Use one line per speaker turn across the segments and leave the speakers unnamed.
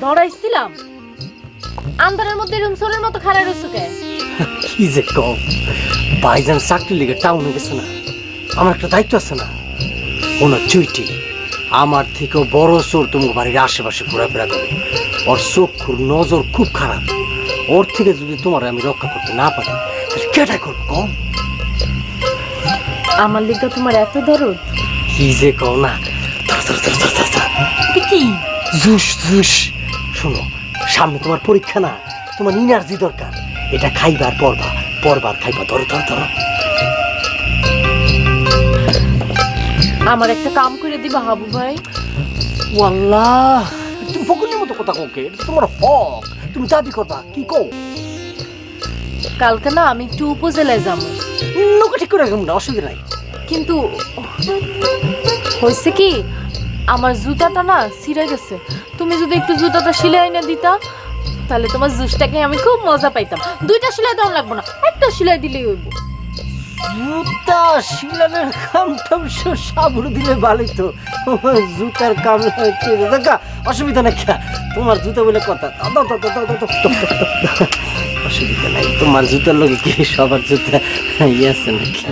ডরাইছিলাম আন্ধারের মধ্যে রুম সোরের মতো খাড়াই রইছো কে?
কি যে কম ভাইজান চাকরি লেগে টাউনে গেছে না। আমার একটা দায়িত্ব আছে না। ওনার চুইটি। আমার থেকেও বড় চোর তোমার বাড়ির আশেপাশে ঘোরাফেরা করে। ওর চক্ষুর নজর খুব খারাপ। ওর থেকে যদি তোমার আমি রক্ষা করতে না পারি তাহলে কেটাই করব কম
আমার লিগা তোমার এত দরদ।
কি যে কও না। ধর, ধর, ধর, ধর, ধর, ধর।
কি?
জুস জুস শোনো সামনে তোমার পরীক্ষা না তোমার ইনার্জি দরকার। এটা খাইবার পরবা পরবার খাইবা। ধরো ধরো ধরো।
আমার একটা কাম করে দিবা হাবু ভাই।
ওয়াল্লাহ তুমি ফকুনের মতো কথা কোকে তোমার হক। তুমি দাবি করবা কি কও?
কালকে না আমি একটু উপজেলায় যাব।
নৌকা ঠিক করে রাখুন না অসুবিধা নাই।
কিন্তু হয়েছে কি আমার জুতাটা না ছিঁড়ে গেছে। তুমি যদি একটু জুতাটা সিলাই না দিতা, তাহলে তোমার জুসটাকে আমি খুব মজা পাইতাম। দুইটা সিলাই দাম লাগবো না, একটা সিলাই দিলেই হইব।
জুতা শিলানের কামটাম সাবুর দিলে বালি তো। আমার জুতার কাম দেখা, অসুবিধা নাই তোমার জুতা বলে কথা। অসুবিধা নাই। তোমার জুতার লোক কি সবার জুতা ইয়ে আছে নাকি?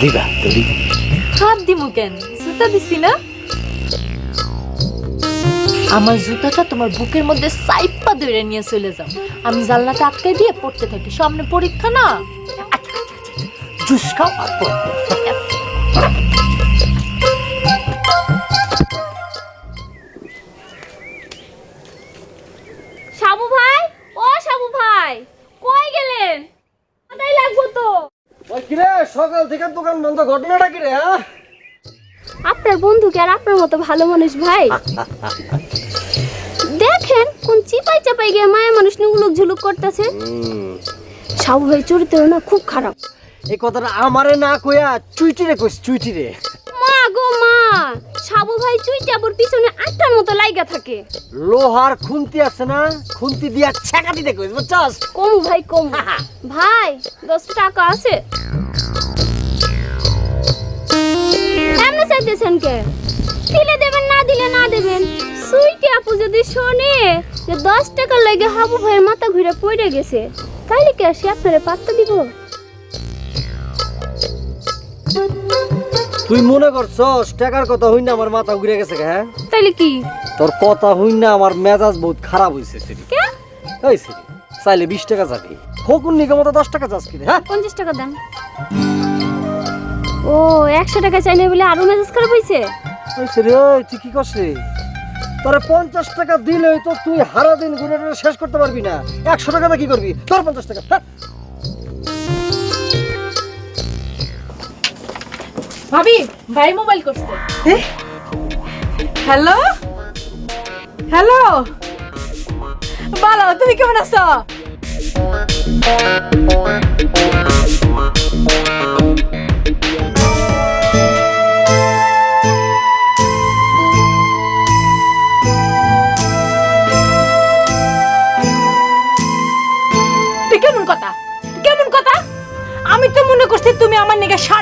দিবা তুমি
হাত দিমু কেন? জুতা দিছি না? আমার জুতাটা তোমার বুকের মধ্যে সাইপা ধরে নিয়ে চলে যাও। আমি জানলাটা আটকে দিয়ে পড়তে থাকি। সামনে পরীক্ষা না?
জুস খাও আর পর।
সাবু ভাই? ও সাবু ভাই, কই গেলেন? কোথায় লাগবো তো।
ওই কিরে সকাল থেকে দোকান বন্ধ ঘটনাটা কিরে হ্যাঁ?
আপনার বন্ধু কি আর আপনার মতো ভালো মানুষ ভাই। দেখেন কোন চিপাই চাপাই গিয়ে মায়া মানুষ নুগুলুক ঝুলুক করতেছে। সাবু ভাই চরিত্র না খুব খারাপ।
এই কথাটা আমারে না কইয়া চুইটিরে কইস চুইটিরে।
মা গো মা সাবু ভাই চুইটা আবার পিছনে আটটার মতো লাইগা থাকে।
লোহার খুন্তি আছে না খুন্তি দিয়া ছেঁকা দিতে কইস বুঝছস?
কমু ভাই কমু। ভাই দশ টাকা আছে? এমনি চাইতেছেন কে? দিলে দেবেন না দিলে না দেবেন? সুইটি আপু যদি শোনে যে দশ টাকার লাগে হাবু ভাইয়ের মাথা ঘুরে পড়ে গেছে তাইলে কি আসি আপনারে পাত্তা দিব?
তুই মনে করছস টাকার কথা হইন না আমার মাথা ঘুরে গেছে হ্যাঁ?
তাইলে কি?
তোর কথা হইন না আমার মেজাজ বহুত খারাপ হইছে সেটি
কে?
এই সেটি চাইলে বিশ টাকা যাবি। হকুন নিকে মতো দশ টাকা যাস কিনে হ্যাঁ?
পঞ্চাশ টাকা দেন। ও একশো টাকা চাইলে বলে আরও মেসেজ খারাপ হয়েছে
হইছে রে ওই তুই কি করছিস? তোরে পঞ্চাশ টাকা দিলেই তো তুই হারা দিন ঘুরে ঘুরে শেষ করতে পারবি না। একশো টাকাটা কি করবি? তোর পঞ্চাশ টাকা হ্যাঁ?
ভাবি ভাই মোবাইল করছে।
হ্যালো? হ্যালো? ভালো তুমি কেমন আছো?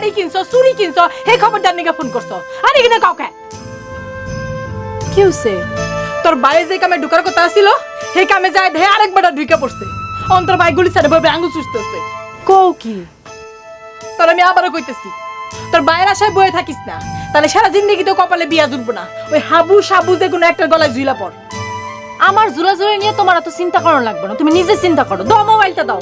শাড়ি কিনছো চুড়ি কিনছো এই খবরদার নিকে ফোন করছ আর এখানে কাউকে কি? হইছে তোর বাইরে যে কামে ঢুকার কথা ছিল সেই কামে যায় ধে আরেকবার ঢুকে পড়ছে অন্তর ভাই গুলি সাইডে ভাবে আঙ্গুল চুষতেছে কও কি? তোর আমি আবারও কইতেছি তোর বাইরে আসায় বয়ে থাকিস না তাহলে সারা জিন্দগি তো কপালে বিয়া জুটবো না ওই হাবু সাবু যে কোনো একটা গলায় জুইলা পড়
আমার জোড়া নিয়ে তোমার এত চিন্তা করার লাগবে না তুমি নিজে চিন্তা করো দাও মোবাইলটা দাও।